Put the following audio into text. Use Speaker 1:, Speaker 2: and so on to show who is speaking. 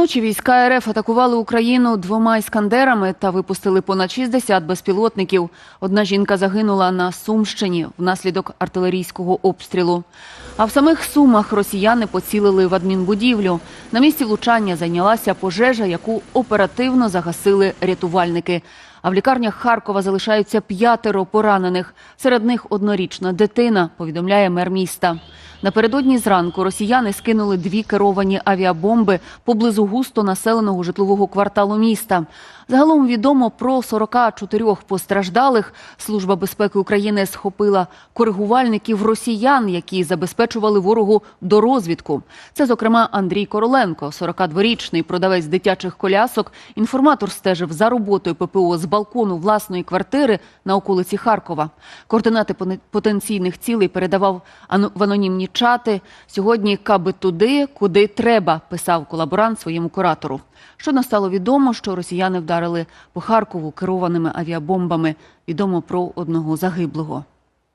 Speaker 1: Вночі війська РФ атакували Україну двома іскандерами та випустили понад 60 безпілотників. Одна жінка загинула на Сумщині внаслідок артилерійського обстрілу. А в самих Сумах росіяни поцілили в адмінбудівлю. На місці влучання зайнялася пожежа, яку оперативно загасили рятувальники. А в лікарнях Харкова залишаються п'ятеро поранених. Серед них однорічна дитина, повідомляє мер міста. Напередодні зранку росіяни скинули дві керовані авіабомби поблизу густо населеного житлового кварталу міста. Загалом відомо про 44 постраждалих. Служба безпеки України схопила коригувальників росіян, які забезпечували ворогу до розвідку. Це, зокрема, Андрій Короленко, 42-річний продавець дитячих колясок. Інформатор стежив за роботою ППО з балкону власної квартири на околиці Харкова. Координати потенційних цілей передавав в анонімні чати. Сьогодні каби туди, куди треба, писав колаборант своєму куратору. Щойно стало відомо, що росіяни вдарили по Харкову керованими авіабомбами. Відомо про одного загиблого.